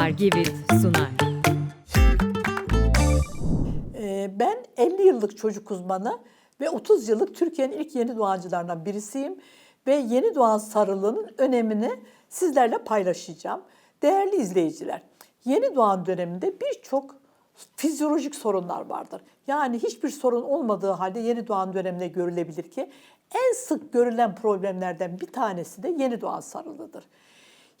Argivit sunar. Ee, Ben 50 yıllık çocuk uzmanı ve 30 yıllık Türkiye'nin ilk yeni doğancılarından birisiyim. Ve yeni doğan sarılığının önemini sizlerle paylaşacağım. Değerli izleyiciler, yeni doğan döneminde birçok fizyolojik sorunlar vardır. Yani hiçbir sorun olmadığı halde yeni doğan döneminde görülebilir ki en sık görülen problemlerden bir tanesi de yeni doğan sarılığıdır.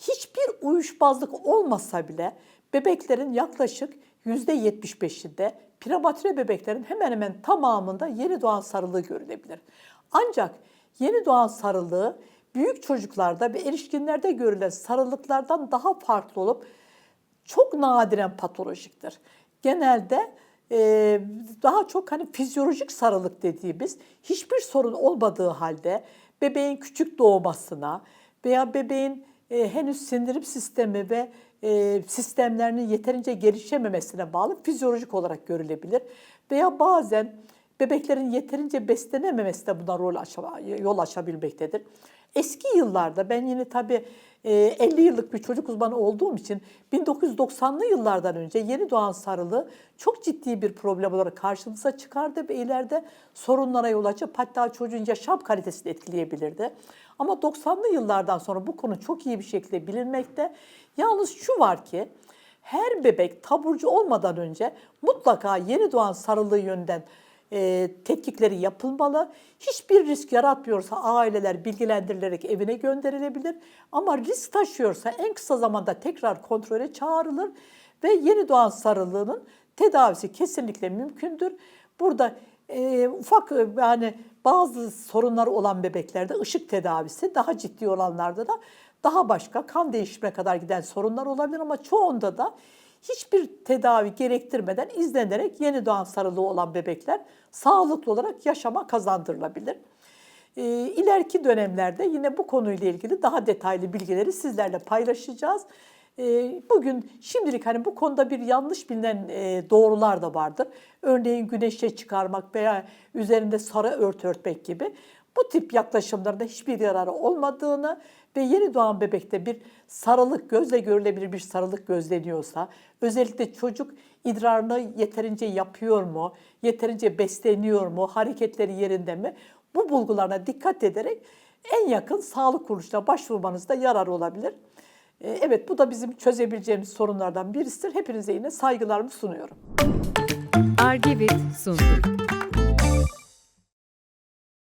Hiçbir uyuşmazlık olmasa bile bebeklerin yaklaşık %75'inde prematüre bebeklerin hemen hemen tamamında yeni doğan sarılığı görülebilir. Ancak yeni doğan sarılığı büyük çocuklarda ve erişkinlerde görülen sarılıklardan daha farklı olup çok nadiren patolojiktir. Genelde e, daha çok hani fizyolojik sarılık dediğimiz hiçbir sorun olmadığı halde bebeğin küçük doğmasına veya bebeğin e, henüz sindirim sistemi ve e, sistemlerinin yeterince gelişememesine bağlı fizyolojik olarak görülebilir. Veya bazen bebeklerin yeterince beslenememesi de buna rol aşa- yol açabilmektedir. Eski yıllarda ben yine tabii e, 50 yıllık bir çocuk uzmanı olduğum için 1990'lı yıllardan önce yeni doğan sarılığı çok ciddi bir problem olarak karşımıza çıkardı ve ileride sorunlara yol açıp hatta çocuğun yaşam kalitesini etkileyebilirdi. Ama 90'lı yıllardan sonra bu konu çok iyi bir şekilde bilinmekte. Yalnız şu var ki her bebek taburcu olmadan önce mutlaka yeni doğan sarılığı yönden e, tetkikleri yapılmalı. Hiçbir risk yaratmıyorsa aileler bilgilendirilerek evine gönderilebilir. Ama risk taşıyorsa en kısa zamanda tekrar kontrole çağrılır ve yeni doğan sarılığının tedavisi kesinlikle mümkündür. Burada e, ufak e, yani bazı sorunlar olan bebeklerde ışık tedavisi, daha ciddi olanlarda da daha başka kan değişimine kadar giden sorunlar olabilir ama çoğunda da hiçbir tedavi gerektirmeden izlenerek yeni doğan sarılığı olan bebekler sağlıklı olarak yaşama kazandırılabilir. İleriki dönemlerde yine bu konuyla ilgili daha detaylı bilgileri sizlerle paylaşacağız. Ee, bugün şimdilik hani bu konuda bir yanlış bilinen e, doğrular da vardır. Örneğin güneşe çıkarmak veya üzerinde sarı örtü örtmek gibi. Bu tip yaklaşımlarda hiçbir yararı olmadığını ve yeni doğan bebekte bir sarılık, gözle görülebilir bir sarılık gözleniyorsa, özellikle çocuk idrarını yeterince yapıyor mu, yeterince besleniyor mu, hareketleri yerinde mi? Bu bulgularına dikkat ederek en yakın sağlık kuruluşuna başvurmanızda yarar olabilir. Ee, Evet bu da bizim çözebileceğimiz sorunlardan birisidir. Hepinize yine saygılarımı sunuyorum. Argivit sundu.